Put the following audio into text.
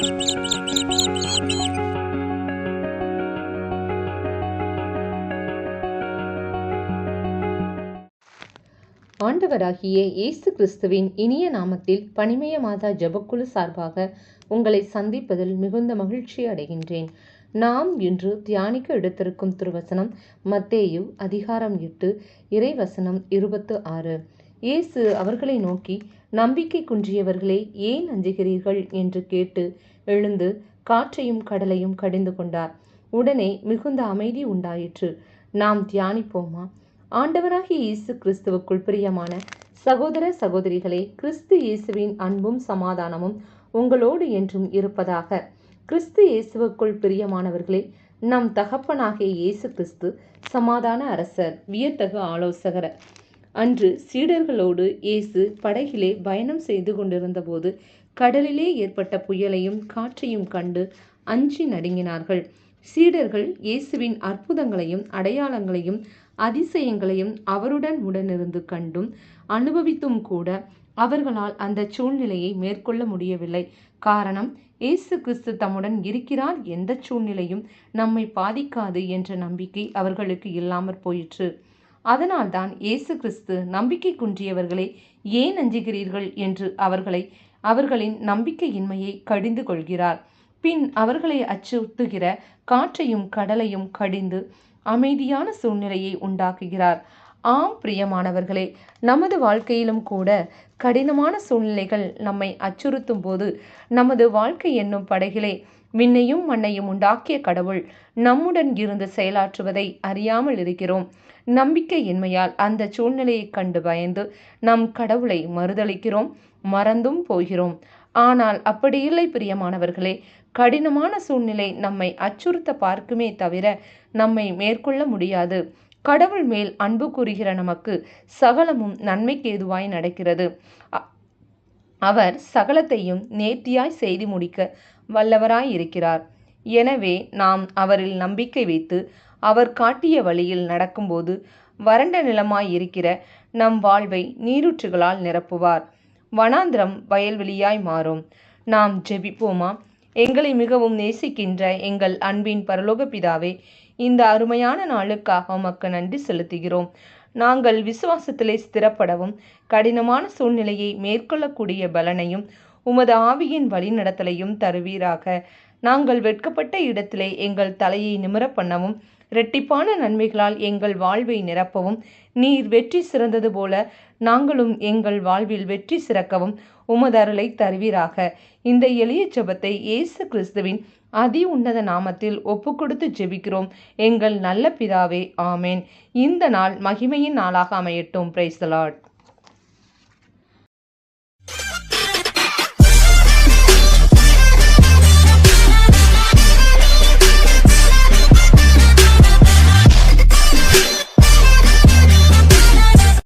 ஆண்டவராகிய இயேசு கிறிஸ்துவின் இனிய நாமத்தில் பனிமய மாதா ஜபக்குழு சார்பாக உங்களை சந்திப்பதில் மிகுந்த மகிழ்ச்சி அடைகின்றேன். நாம் இன்று தியானிக்க எடுத்திருக்கும் திருவசனம் மத்தேயு அதிகாரம் எட்டு இறைவசனம் இருபத்து ஆறு. இயேசு அவர்களை நோக்கி நம்பிக்கை குன்றியவர்களே ஏன் அஞ்சுகிறீர்கள்? என்று கேட்டு எழுந்து காற்றையும் கடலையும் கடிந்து கொண்டார். உடனே மிகுந்த அமைதி உண்டாயிற்று. நாம் தியானிப்போமா? ஆண்டவராகிய இயேசு கிறிஸ்துவுக்குள் பிரியமான சகோதர சகோதரிகளே கிறிஸ்து இயேசுவின் அன்பும் சமாதானமும் உங்களோடு என்றும் இருப்பதாக. கிறிஸ்து இயேசுவுக்குள் பிரியமானவர்களே நம் தகப்பனாகிய இயேசு கிறிஸ்து சமாதான அரசர் வியத்தகு ஆலோசகர். அன்று சீடர்களோடு இயேசு படகிலே பயணம் செய்து கொண்டிருந்தபோது கடலிலே ஏற்பட்ட புயலையும் காற்றையும் கண்டு அஞ்சி நடுங்கினார்கள். சீடர்கள் இயேசுவின் அற்புதங்களையும் அடையாளங்களையும் அதிசயங்களையும் அவருடன் உடனிருந்து கண்டும் அனுபவித்தும் கூட அவர்களால் அந்த சூழ்நிலையை மேற்கொள்ள முடியவில்லை. காரணம் இயேசு கிறிஸ்து தம்முடன் இருக்கிறார் எந்த சூழ்நிலையும் நம்மை பாதிக்காது என்ற நம்பிக்கை அவர்களுக்கு இல்லாமற் போயிற்று. அதனால்தான் இயேசு கிறிஸ்து நம்பிக்கை குன்றியவர்களே ஏன் அஞ்சுகிறீர்கள் என்று அவர்களை அவர்களின் நம்பிக்கையின்மையை கடிந்து கொள்கிறார். பின் அவர்களை அச்சுறுத்துகிற காற்றையும் கடலையும் கடிந்து அமைதியான சூழ்நிலையை உண்டாக்குகிறார். ஆம் பிரியமானவர்களே நமது வாழ்க்கையிலும் கூட கடினமான சூழ்நிலைகள் நம்மை அச்சுறுத்தும் போது நமது வாழ்க்கை என்னும் படகிலே விண்ணையும் மண்ணையும் உண்டாக்கிய கடவுள் நம்முடன் இருந்து செயலாற்றுவதை அறியாமல் இருக்கிறோம். நம்பிக்கையின்மையால் அந்த சூழ்நிலையை கண்டு பயந்து நம் கடவுளை மறுதளிக்கிறோம் மறந்தும் போகிறோம். ஆனால் அப்படி இல்லை பிரியமானவர்களே. கடினமான சூழ்நிலை நம்மை அச்சுறுத்த பார்க்குமே தவிர நம்மை மேற்கொள்ள முடியாது. கடவுள் மேல் அன்பு கூறுகிற நமக்கு சகலமும் நன்மைக்கு ஏதுவாய் நடக்கிறது. அவர் சகலத்தையும் நேர்த்தியாய் செய்து முடிக்க வல்லவராய் இருக்கிறார் எனவே நாம் அவரில் நம்பிக்கை வைத்து அவர் காட்டிய வழியில் நடக்கும்போது வறண்ட நிலமாய் இருக்கிற நம் வாழ்வை நீரூற்றுகளால் நிரப்புவார். வனாந்திரம் வயல்வெளியாய் மாறும். நாம் ஜெபிப்போமா? எங்களை மிகவும் நேசிக்கின்ற எங்கள் அன்பின் பரலோக பிதாவே இந்த அருமையான நாளுக்காக உமக்கு நன்றி செலுத்துகிறோம். நாங்கள் விசுவாசத்திலே ஸ்திரப்படவும் கடினமான சூழ்நிலையை மேற்கொள்ளக்கூடிய பலனையும் உமது ஆவியின் வழிநடத்தலையும் தருவீராக. நாங்கள் வெட்கப்பட்ட இடத்திலே எங்கள் தலையை நிமிர பண்ணவும் இரட்டிப்பான நன்மைகளால் எங்கள் வாழ்வை நிரப்பவும் நீர் வெற்றி சிறந்தது போல நாங்களும் எங்கள் வாழ்வில் வெற்றி சிறக்கவும் உமதருளை தருவீராக. இந்த எளிய ஜபத்தை இயேசு கிறிஸ்துவின் அதி உன்னத நாமத்தில் ஒப்பு கொடுத்து ஜெபிக்கிறோம். எங்கள் நல்ல பிதாவே ஆமேன். இந்த நாள் மகிமையின் நாளாக அமையட்டும். Praise Lord.